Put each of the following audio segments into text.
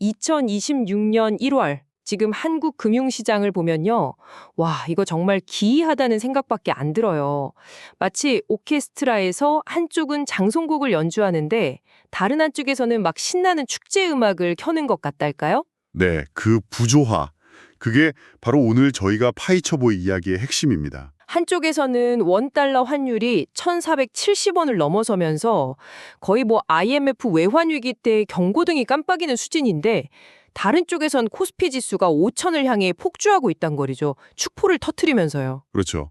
2026년 1월 지금 한국 금융시장을 보면요. 와, 이거 정말 기이하다는 생각밖에 안 들어요. 마치 오케스트라에서 한쪽은 장송곡을 연주하는데 다른 한쪽에서는 막 신나는 축제 음악을 켜는 것 같달까요? 네, 그 부조화. 그게 바로 오늘 저희가 파헤쳐 볼 이야기의 핵심입니다. 한쪽에서는 원달러 환율이 1,470원을 넘어서면서 거의 뭐 IMF 외환 위기 때 경고등이 깜빡이는 수준인데 다른 쪽에선 코스피 지수가 5천을 향해 폭주하고 있단 거리죠. 축포를 터트리면서요. 그렇죠.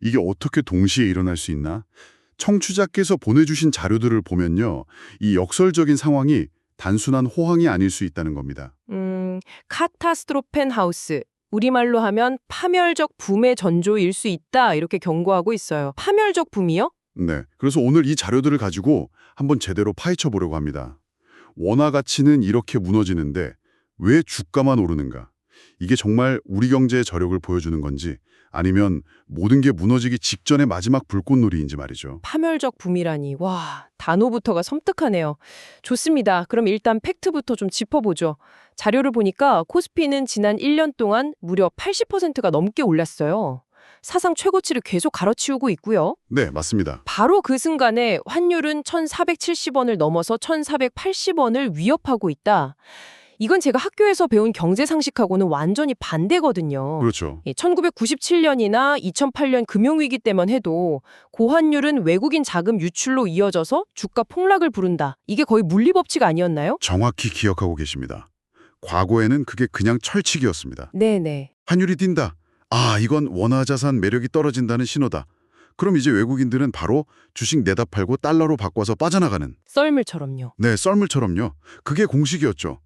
이게 어떻게 동시에 일어날 수 있나? 청취자께서 보내주신 자료들을 보면요. 이 역설적인 상황이 단순한 호황이 아닐 수 있다는 겁니다. 음, 카타스트로펜 하우스. 우리말로 하면 파멸적 붐의 전조일 수 있다 이렇게 경고하고 있어요. 파멸적 붐이요? 네. 그래서 오늘 이 자료들을 가지고 한번 제대로 파헤쳐 보려고 합니다. 원화 가치는 이렇게 무너지는데 왜 주가만 오르는가? 이게 정말 우리 경제의 저력을 보여주는 건지 아니면 모든 게 무너지기 직전의 마지막 불꽃놀이인지 말이죠. 파멸적 붐이라니. 와, 단어부터가 섬뜩하네요. 좋습니다. 그럼 일단 팩트부터 좀 짚어보죠. 자료를 보니까 코스피는 지난 1년 동안 무려 80%가 넘게 올랐어요. 사상 최고치를 계속 갈아치우고 있고요. 네, 맞습니다. 바로 그 순간에 환율은 1,470원을 넘어서 1,480원을 위협하고 있다. 이건 제가 학교에서 배운 경제 상식하고는 완전히 반대거든요. 그렇죠. 1997년이나 2008년 금융위기 때만 해도 고환율은 외국인 자금 유출로 이어져서 주가 폭락을 부른다. 이게 거의 물리법칙 아니었나요? 정확히 기억하고 계십니다. 과거에는 그게 그냥 철칙이었습니다. 네네. 환율이 뛴다. 아, 이건 원화 자산 매력이 떨어진다는 신호다. 그럼 이제 외국인들은 바로 주식 내다 팔고 달러로 바꿔서 빠져나가는 썰물처럼요. 네, 썰물처럼요. 그게 공식이었죠.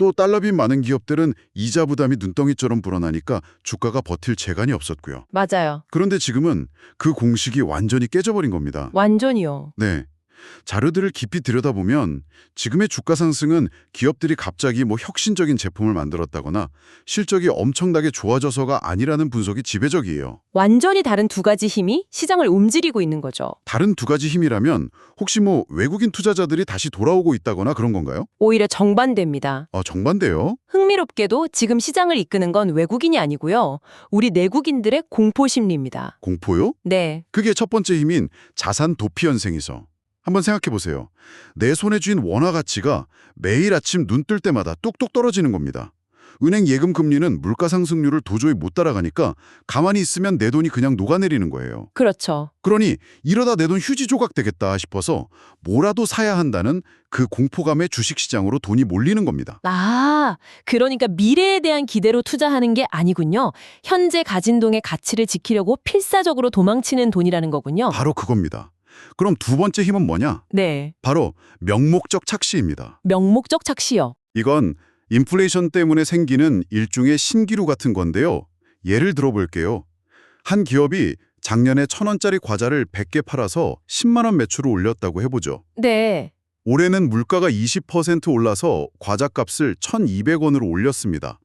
또 달러빚 많은 기업들은 이자 부담이 눈덩이처럼 불어나니까 주가가 버틸 재간이 없었고요. 맞아요. 그런데 지금은 그 공식이 완전히 깨져버린 겁니다. 완전히요. 네. 자료들을 깊이 들여다보면 지금의 주가 상승은 기업들이 갑자기 뭐 혁신적인 제품을 만들었다거나 실적이 엄청나게 좋아져서가 아니라는 분석이 지배적이에요. 완전히 다른 두 가지 힘이 시장을 움직이고 있는 거죠. 다른 두 가지 힘이라면 혹시 뭐 외국인 투자자들이 다시 돌아오고 있다거나 그런 건가요? 오히려 정반대입니다. 아, 정반대요? 흥미롭게도 지금 시장을 이끄는 건 외국인이 아니고요. 우리 내국인들의 공포 심리입니다. 공포요? 네. 그게 첫 번째 힘인 자산 도피 현상이서. 한번 생각해 보세요. 내 손에 쥔 원화 가치가 매일 아침 눈 뜰 때마다 뚝뚝 떨어지는 겁니다. 은행 예금 금리는 물가 상승률을 도저히 못 따라가니까 가만히 있으면 내 돈이 그냥 녹아내리는 거예요. 그렇죠. 그러니 이러다 내 돈 휴지 조각 되겠다 싶어서 뭐라도 사야 한다는 그 공포감에 주식시장으로 돈이 몰리는 겁니다. 아, 그러니까 미래에 대한 기대로 투자하는 게 아니군요. 현재 가진 돈의 가치를 지키려고 필사적으로 도망치는 돈이라는 거군요. 바로 그겁니다. 그럼 두 번째 힘은 뭐냐? 네. 바로 명목적 착시입니다. 명목적 착시요. 이건 인플레이션 때문에 생기는 일종의 신기루 같은 건데요. 예를 들어볼게요. 한 기업이 작년에 천 원짜리 과자를 100개 팔아서 10만 원 매출을 올렸다고 해보죠. 네. 올해는 물가가 20% 올라서 과자값을 1,200원으로 올렸습니다.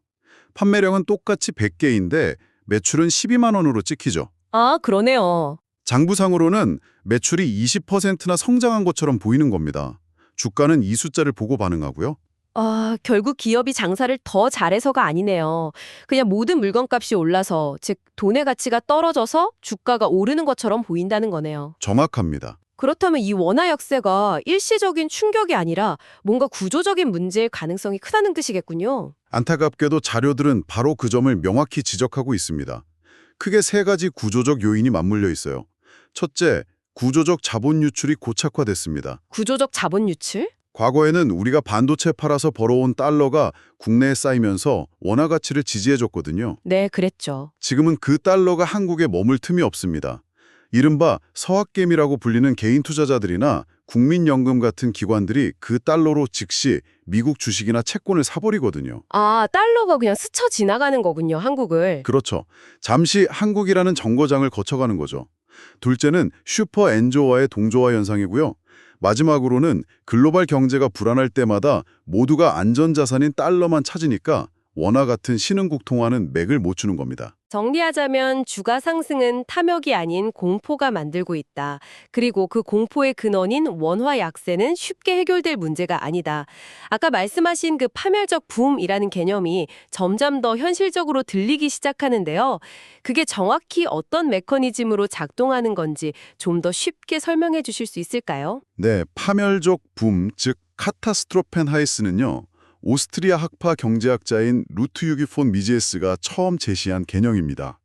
판매량은 똑같이 100개인데 매출은 12만 원으로 찍히죠. 아, 그러네요. 장부상으로는 매출이 20%나 성장한 것처럼 보이는 겁니다. 주가는 이 숫자를 보고 반응하고요. 아, 결국 기업이 장사를 더 잘해서가 아니네요. 그냥 모든 물건값이 올라서, 즉 돈의 가치가 떨어져서 주가가 오르는 것처럼 보인다는 거네요. 정확합니다. 그렇다면 이 원화 약세가 일시적인 충격이 아니라 뭔가 구조적인 문제일 가능성이 크다는 뜻이겠군요. 안타깝게도 자료들은 바로 그 점을 명확히 지적하고 있습니다. 크게 세 가지 구조적 요인이 맞물려 있어요. 첫째, 구조적 자본 유출이 고착화됐습니다. 구조적 자본 유출? 과거에는 우리가 반도체 팔아서 벌어온 달러가 국내에 쌓이면서 원화 가치를 지지해줬거든요. 네, 그랬죠. 지금은 그 달러가 한국에 머물 틈이 없습니다. 이른바 서학개미라고 불리는 개인 투자자들이나 국민연금 같은 기관들이 그 달러로 즉시 미국 주식이나 채권을 사버리거든요. 아, 달러가 그냥 스쳐 지나가는 거군요, 한국을. 그렇죠. 잠시 한국이라는 정거장을 거쳐가는 거죠. 둘째는 슈퍼 엔조와의 동조화 현상이고요. 마지막으로는 글로벌 경제가 불안할 때마다 모두가 안전자산인 달러만 찾으니까 원화 같은 신흥국 통화는 맥을 못 추는 겁니다. 정리하자면 주가 상승은 탐욕이 아닌 공포가 만들고 있다. 그리고 그 공포의 근원인 원화 약세는 쉽게 해결될 문제가 아니다. 아까 말씀하신 그 파멸적 붐이라는 개념이 점점 더 현실적으로 들리기 시작하는데요. 그게 정확히 어떤 메커니즘으로 작동하는 건지 좀 더 쉽게 설명해 주실 수 있을까요? 네, 파멸적 붐, 즉 카타스트로펜하이스는요. 오스트리아 학파 경제학자인 루트 유기 폰 미지에스가 처음 제시한 개념입니다.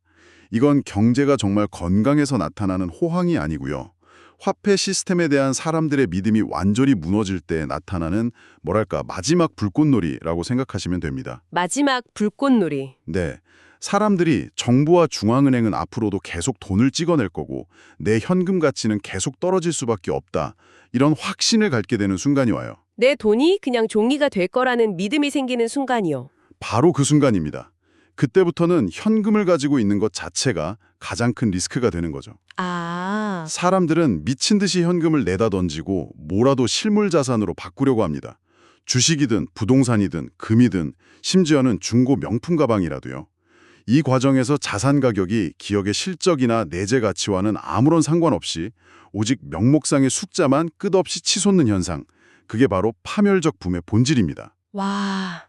이건 경제가 정말 건강해서 나타나는 호황이 아니고요. 화폐 시스템에 대한 사람들의 믿음이 완전히 무너질 때 나타나는 뭐랄까 마지막 불꽃놀이라고 생각하시면 됩니다. 마지막 불꽃놀이. 네. 사람들이 정부와 중앙은행은 앞으로도 계속 돈을 찍어낼 거고 내 현금 가치는 계속 떨어질 수밖에 없다. 이런 확신을 갖게 되는 순간이 와요. 내 돈이 그냥 종이가 될 거라는 믿음이 생기는 순간이요. 바로 그 순간입니다. 그때부터는 현금을 가지고 있는 것 자체가 가장 큰 리스크가 되는 거죠. 아, 사람들은 미친 듯이 현금을 내다 던지고 뭐라도 실물 자산으로 바꾸려고 합니다. 주식이든 부동산이든 금이든 심지어는 중고 명품 가방이라도요. 이 과정에서 자산 가격이 기업의 실적이나 내재 가치와는 아무런 상관없이 오직 명목상의 숫자만 끝없이 치솟는 현상. 그게 바로 파멸적 붐의 본질입니다. 와.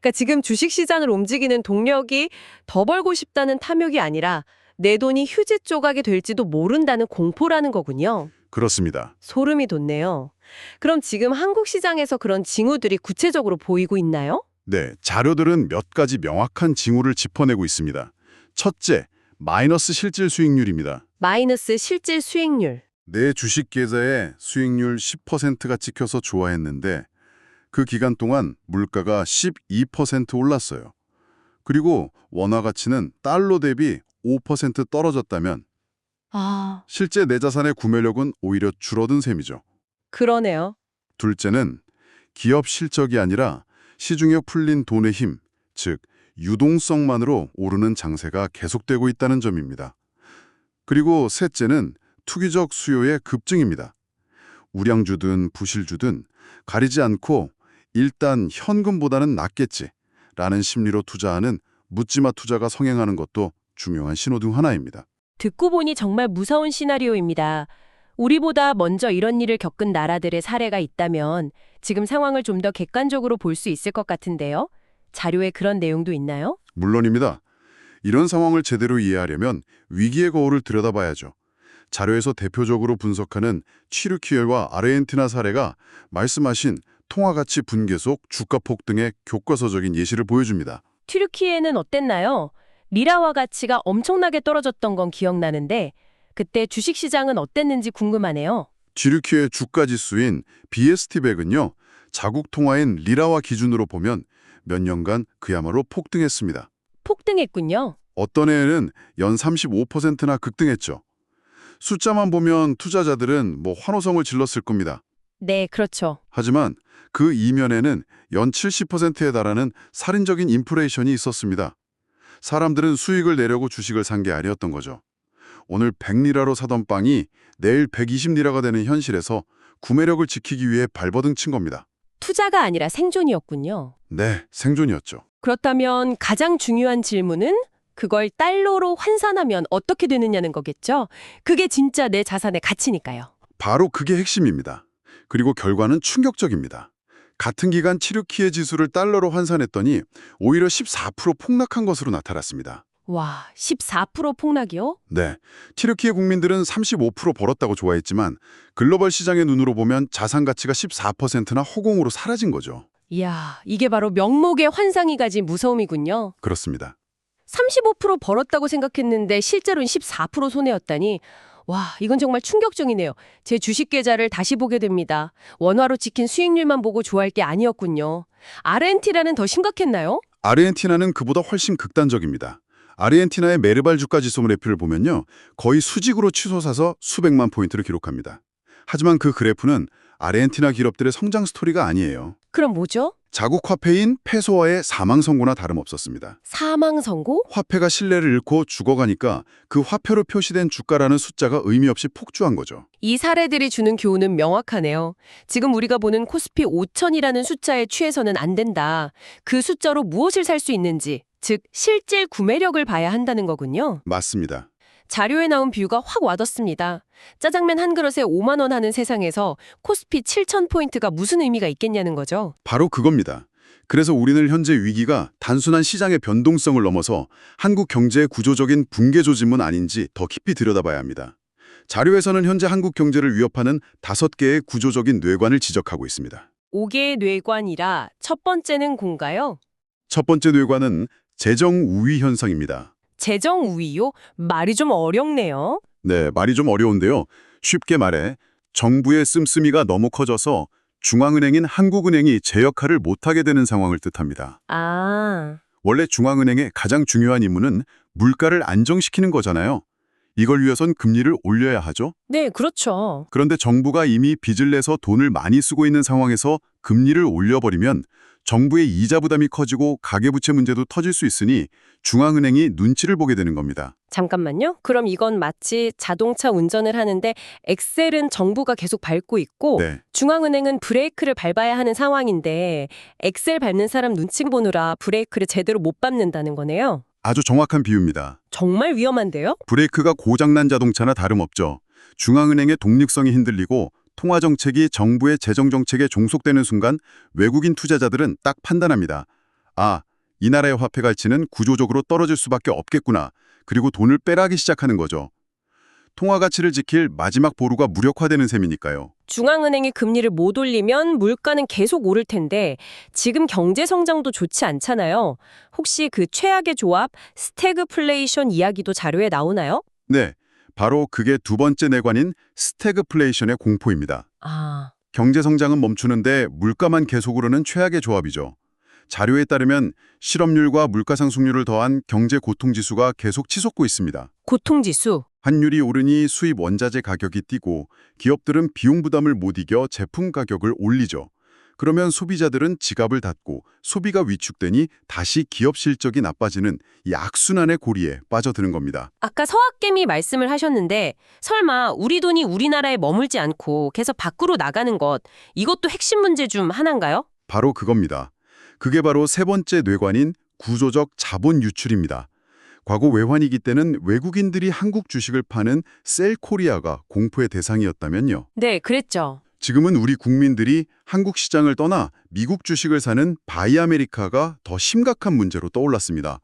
그러니까 지금 주식 시장을 움직이는 동력이 더 벌고 싶다는 탐욕이 아니라 내 돈이 휴지 조각이 될지도 모른다는 공포라는 거군요. 그렇습니다. 소름이 돋네요. 그럼 지금 한국 시장에서 그런 징후들이 구체적으로 보이고 있나요? 네, 자료들은 몇 가지 명확한 징후를 짚어내고 있습니다. 첫째, 마이너스 실질 수익률입니다. 마이너스 실질 수익률. 내 주식 계좌에 수익률 10%가 찍혀서 좋아했는데 그 기간 동안 물가가 12% 올랐어요. 그리고 원화 가치는 달러 대비 5% 떨어졌다면 아, 실제 내 자산의 구매력은 오히려 줄어든 셈이죠. 그러네요. 둘째는 기업 실적이 아니라 시중에 풀린 돈의 힘, 즉 유동성만으로 오르는 장세가 계속되고 있다는 점입니다. 그리고 셋째는 투기적 수요의 급증입니다. 우량주든 부실주든 가리지 않고 일단 현금보다는 낫겠지 라는 심리로 투자하는 묻지마 투자가 성행하는 것도 중요한 신호 중 하나입니다. 듣고 보니 정말 무서운 시나리오입니다. 우리보다 먼저 이런 일을 겪은 나라들의 사례가 있다면 지금 상황을 좀 더 객관적으로 볼 수 있을 것 같은데요. 자료에 그런 내용도 있나요? 물론입니다. 이런 상황을 제대로 이해하려면 위기의 거울을 들여다봐야죠. 자료에서 대표적으로 분석하는 치르키엘과 아르헨티나 사례가 말씀하신 통화가치 분계 속, 주가 폭등의 교과서적인 예시를 보여줍니다. 튀르키예는 어땠나요? 리라와 가치가 엄청나게 떨어졌던 건 기억나는데 그때 주식시장은 어땠는지 궁금하네요. 지르키의 주가 지수인 BST100은요. 자국 통화인 리라와 기준으로 보면 몇 년간 그야말로 폭등했습니다. 폭등했군요. 어떤 해에는 연 35%나 급등했죠. 숫자만 보면 투자자들은 뭐 환호성을 질렀을 겁니다. 네, 그렇죠. 하지만 그 이면에는 연 70%에 달하는 살인적인 인플레이션이 있었습니다. 사람들은 수익을 내려고 주식을 산 게 아니었던 거죠. 오늘 100리라로 사던 빵이 내일 120리라가 되는 현실에서 구매력을 지키기 위해 발버둥 친 겁니다. 투자가 아니라 생존이었군요. 네, 생존이었죠. 그렇다면 가장 중요한 질문은 그걸 달러로 환산하면 어떻게 되느냐는 거겠죠? 그게 진짜 내 자산의 가치니까요. 바로 그게 핵심입니다. 그리고 결과는 충격적입니다. 같은 기간 치르키의 지수를 달러로 환산했더니 오히려 14% 폭락한 것으로 나타났습니다. 와, 14% 폭락이요? 네, 튀르키예 국민들은 35% 벌었다고 좋아했지만 글로벌 시장의 눈으로 보면 자산 가치가 14%나 허공으로 사라진 거죠. 이야, 이게 바로 명목의 환상이 가진 무서움이군요. 그렇습니다. 35% 벌었다고 생각했는데 실제로는 14% 손해였다니 와, 이건 정말 충격적이네요. 제 주식 계좌를 다시 보게 됩니다. 원화로 찍힌 수익률만 보고 좋아할 게 아니었군요. 아르헨티나는 더 심각했나요? 아르헨티나는 그보다 훨씬 극단적입니다. 아르헨티나의 메르발 주가 지수 그래프를 보면요. 거의 수직으로 치솟아서 수백만 포인트를 기록합니다. 하지만 그 그래프는 아르헨티나 기업들의 성장 스토리가 아니에요. 그럼 뭐죠? 자국 화폐인 페소와의 사망 선고나 다름없었습니다. 사망 선고? 화폐가 신뢰를 잃고 죽어가니까 그 화폐로 표시된 주가라는 숫자가 의미 없이 폭주한 거죠. 이 사례들이 주는 교훈은 명확하네요. 지금 우리가 보는 코스피 5000이라는 숫자에 취해서는 안 된다. 그 숫자로 무엇을 살 수 있는지 즉 실질 구매력을 봐야 한다는 거군요. 맞습니다. 자료에 나온 비유가 확 와닿습니다. 짜장면 한 그릇에 5만 원 하는 세상에서 코스피 7천 포인트가 무슨 의미가 있겠냐는 거죠. 바로 그겁니다. 그래서 우리는 현재 위기가 단순한 시장의 변동성을 넘어서 한국 경제의 구조적인 붕괴 조짐은 아닌지 더 깊이 들여다봐야 합니다. 자료에서는 현재 한국 경제를 위협하는 다섯 개의 구조적인 뇌관을 지적하고 있습니다. 5개의 뇌관이라 첫 번째는 공가요? 첫 번째 뇌관은 재정 우위 현상입니다. 재정 우위요? 말이 좀 어렵네요. 네, 말이 좀 어려운데요. 쉽게 말해 정부의 씀씀이가 너무 커져서 중앙은행인 한국은행이 제 역할을 못하게 되는 상황을 뜻합니다. 아, 원래 중앙은행의 가장 중요한 임무는 물가를 안정시키는 거잖아요. 이걸 위해선 금리를 올려야 하죠. 네, 그렇죠. 그런데 정부가 이미 빚을 내서 돈을 많이 쓰고 있는 상황에서 금리를 올려버리면 정부의 이자 부담이 커지고 가계부채 문제도 터질 수 있으니 중앙은행이 눈치를 보게 되는 겁니다. 잠깐만요. 그럼 이건 마치 자동차 운전을 하는데 엑셀은 정부가 계속 밟고 있고 네, 중앙은행은 브레이크를 밟아야 하는 상황인데 엑셀 밟는 사람 눈치 보느라 브레이크를 제대로 못 밟는다는 거네요. 아주 정확한 비유입니다. 정말 위험한데요? 브레이크가 고장난 자동차나 다름없죠. 중앙은행의 독립성이 흔들리고 통화 정책이 정부의 재정 정책에 종속되는 순간 외국인 투자자들은 딱 판단합니다. 아, 이 나라의 화폐 가치는 구조적으로 떨어질 수밖에 없겠구나. 그리고 돈을 빼라기 시작하는 거죠. 통화 가치를 지킬 마지막 보루가 무력화되는 셈이니까요. 중앙은행이 금리를 못 올리면 물가는 계속 오를 텐데 지금 경제 성장도 좋지 않잖아요. 혹시 그 최악의 조합 스태그플레이션 이야기도 자료에 나오나요? 네, 바로 그게 두 번째 내관인 스태그플레이션의 공포입니다. 아, 경제 성장은 멈추는데 물가만 계속 오르는 최악의 조합이죠. 자료에 따르면 실업률과 물가 상승률을 더한 경제 고통 지수가 계속 치솟고 있습니다. 고통지수. 환율이 오르니 수입 원자재 가격이 뛰고 기업들은 비용 부담을 못 이겨 제품 가격을 올리죠. 그러면 소비자들은 지갑을 닫고 소비가 위축되니 다시 기업 실적이 나빠지는 이 악순환의 고리에 빠져드는 겁니다. 아까 서학개미 말씀을 하셨는데 설마 우리 돈이 우리나라에 머물지 않고 계속 밖으로 나가는 것 이것도 핵심 문제 중 하나인가요? 바로 그겁니다. 그게 바로 세 번째 뇌관인 구조적 자본 유출입니다. 과거 외환위기 때는 외국인들이 한국 주식을 파는 셀코리아가 공포의 대상이었다면요. 네, 그랬죠. 지금은 우리 국민들이 한국 시장을 떠나 미국 주식을 사는 바이 아메리카가 더 심각한 문제로 떠올랐습니다.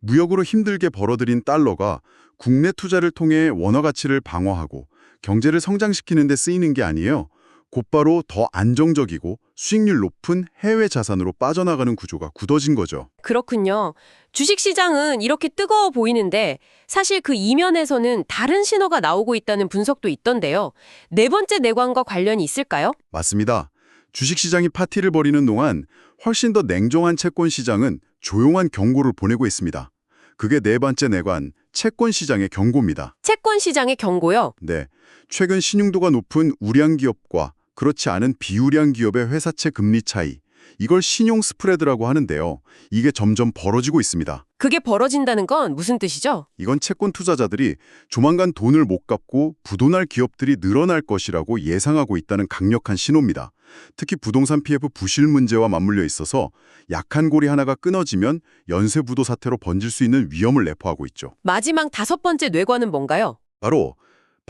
무역으로 힘들게 벌어들인 달러가 국내 투자를 통해 원화 가치를 방어하고 경제를 성장시키는 데 쓰이는 게 아니에요. 곧바로 더 안정적이고 수익률 높은 해외 자산으로 빠져나가는 구조가 굳어진 거죠. 그렇군요. 주식시장은 이렇게 뜨거워 보이는데 사실 그 이면에서는 다른 신호가 나오고 있다는 분석도 있던데요. 네 번째 내관과 관련이 있을까요? 맞습니다. 주식시장이 파티를 벌이는 동안 훨씬 더 냉정한 채권 시장은 조용한 경고를 보내고 있습니다. 그게 네 번째 내관, 채권 시장의 경고입니다. 채권 시장의 경고요. 네, 최근 신용도가 높은 우량 기업과 그렇지 않은 비우량 기업의 회사채 금리 차이, 이걸 신용 스프레드라고 하는데요. 이게 점점 벌어지고 있습니다. 그게 벌어진다는 건 무슨 뜻이죠? 이건 채권 투자자들이 조만간 돈을 못 갚고 부도날 기업들이 늘어날 것이라고 예상하고 있다는 강력한 신호입니다. 특히 부동산 PF 부실 문제와 맞물려 있어서 약한 고리 하나가 끊어지면 연쇄 부도 사태로 번질 수 있는 위험을 내포하고 있죠. 마지막 다섯 번째 뇌관은 뭔가요? 바로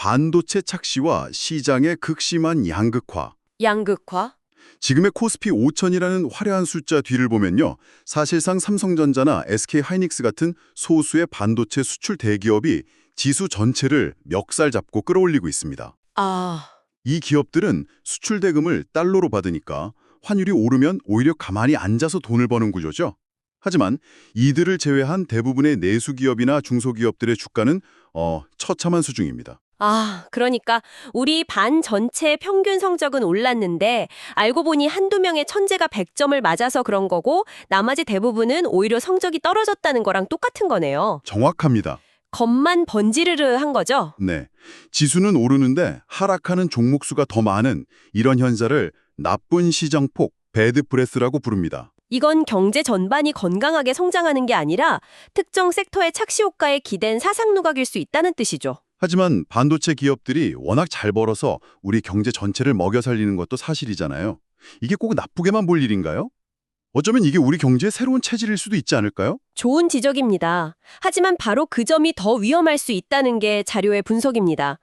반도체 착시와 시장의 극심한 양극화. 양극화? 지금의 코스피 5000이라는 화려한 숫자 뒤를 보면요. 사실상 삼성전자나 SK 하이닉스 같은 소수의 반도체 수출 대기업이 지수 전체를 멱살 잡고 끌어올리고 있습니다. 아, 이 기업들은 수출 대금을 달러로 받으니까 환율이 오르면 오히려 가만히 앉아서 돈을 버는 구조죠. 하지만 이들을 제외한 대부분의 내수 기업이나 중소기업들의 주가는 어, 처참한 수준입니다. 아, 그러니까 우리 반 전체 평균 성적은 올랐는데 알고 보니 한두 명의 천재가 100점을 맞아서 그런 거고 나머지 대부분은 오히려 성적이 떨어졌다는 거랑 똑같은 거네요. 정확합니다. 겉만 번지르르 한 거죠? 네. 지수는 오르는데 하락하는 종목 수가 더 많은 이런 현상을 나쁜 시장폭, 배드 브레스라고 부릅니다. 이건 경제 전반이 건강하게 성장하는 게 아니라 특정 섹터의 착시 효과에 기댄 사상 누각일 수 있다는 뜻이죠. 하지만 반도체 기업들이 워낙 잘 벌어서 우리 경제 전체를 먹여 살리는 것도 사실이잖아요. 이게 꼭 나쁘게만 볼 일인가요? 어쩌면 이게 우리 경제의 새로운 체질일 수도 있지 않을까요? 좋은 지적입니다. 하지만 바로 그 점이 더 위험할 수 있다는 게 자료의 분석입니다.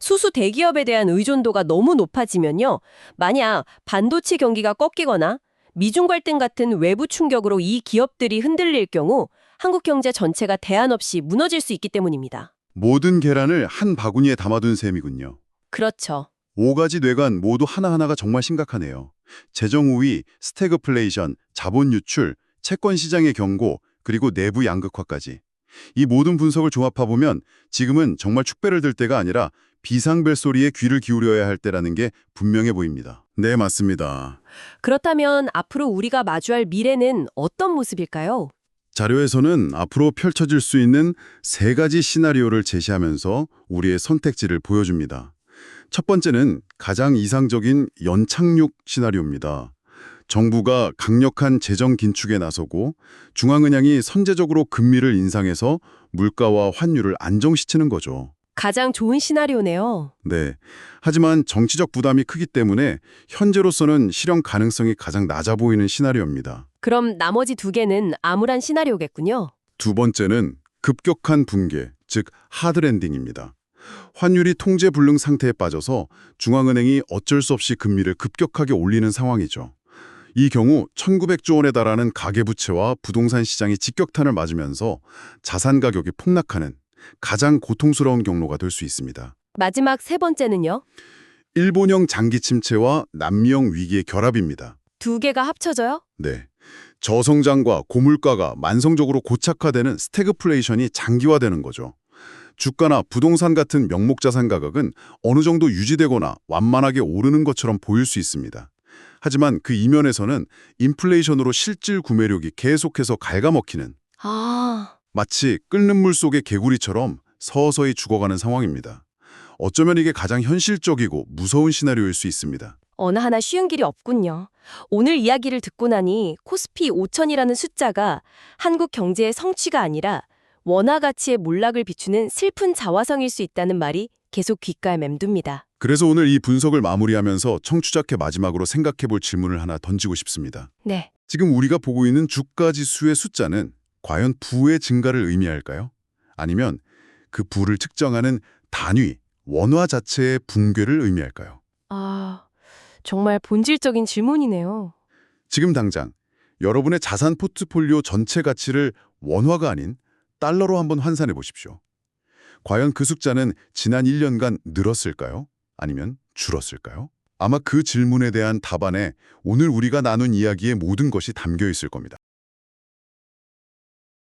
수수 대기업에 대한 의존도가 너무 높아지면요. 만약 반도체 경기가 꺾이거나 미중 갈등 같은 외부 충격으로 이 기업들이 흔들릴 경우 한국 경제 전체가 대안 없이 무너질 수 있기 때문입니다. 모든 계란을 한 바구니에 담아둔 셈이군요. 그렇죠. 5가지 뇌관 모두 하나하나가 정말 심각하네요. 재정 우위, 스태그플레이션, 자본 유출, 채권 시장의 경고, 그리고 내부 양극화까지. 이 모든 분석을 종합해보면 지금은 정말 축배를 들 때가 아니라 비상벨 소리에 귀를 기울여야 할 때라는 게 분명해 보입니다. 네, 맞습니다. 그렇다면 앞으로 우리가 마주할 미래는 어떤 모습일까요? 자료에서는 앞으로 펼쳐질 수 있는 세 가지 시나리오를 제시하면서 우리의 선택지를 보여줍니다. 첫 번째는 가장 이상적인 연착륙 시나리오입니다. 정부가 강력한 재정 긴축에 나서고 중앙은행이 선제적으로 금리를 인상해서 물가와 환율을 안정시키는 거죠. 가장 좋은 시나리오네요. 네. 하지만 정치적 부담이 크기 때문에 현재로서는 실현 가능성이 가장 낮아 보이는 시나리오입니다. 그럼 나머지 두 개는 암울한 시나리오겠군요. 두 번째는 급격한 붕괴, 즉 하드랜딩입니다. 환율이 통제 불능 상태에 빠져서 중앙은행이 어쩔 수 없이 금리를 급격하게 올리는 상황이죠. 이 경우 1900조 원에 달하는 가계부채와 부동산 시장이 직격탄을 맞으면서 자산 가격이 폭락하는 가장 고통스러운 경로가 될 수 있습니다. 마지막 세 번째는요? 일본형 장기 침체와 남미형 위기의 결합입니다. 두 개가 합쳐져요? 네. 저성장과 고물가가 만성적으로 고착화되는 스태그플레이션이 장기화되는 거죠. 주가나 부동산 같은 명목 자산 가격은 어느 정도 유지되거나 완만하게 오르는 것처럼 보일 수 있습니다. 하지만 그 이면에서는 인플레이션으로 실질 구매력이 계속해서 갉아먹히는 아, 마치 끓는 물 속의 개구리처럼 서서히 죽어가는 상황입니다. 어쩌면 이게 가장 현실적이고 무서운 시나리오일 수 있습니다. 어느 하나 쉬운 길이 없군요. 오늘 이야기를 듣고 나니 코스피 5천이라는 숫자가 한국 경제의 성취가 아니라 원화 가치의 몰락을 비추는 슬픈 자화성일 수 있다는 말이 계속 귓가에 맴돕니다. 그래서 오늘 이 분석을 마무리하면서 청취자께 마지막으로 생각해 볼 질문을 하나 던지고 싶습니다. 네. 지금 우리가 보고 있는 주가 지수의 숫자는 과연 부의 증가를 의미할까요? 아니면 그 부를 측정하는 단위, 원화 자체의 붕괴를 의미할까요? 아, 정말 본질적인 질문이네요. 지금 당장 여러분의 자산 포트폴리오 전체 가치를 원화가 아닌 달러로 한번 환산해 보십시오. 과연 그 숫자는 지난 1년간 늘었을까요? 아니면 줄었을까요? 아마 그 질문에 대한 답안에 오늘 우리가 나눈 이야기의 모든 것이 담겨 있을 겁니다.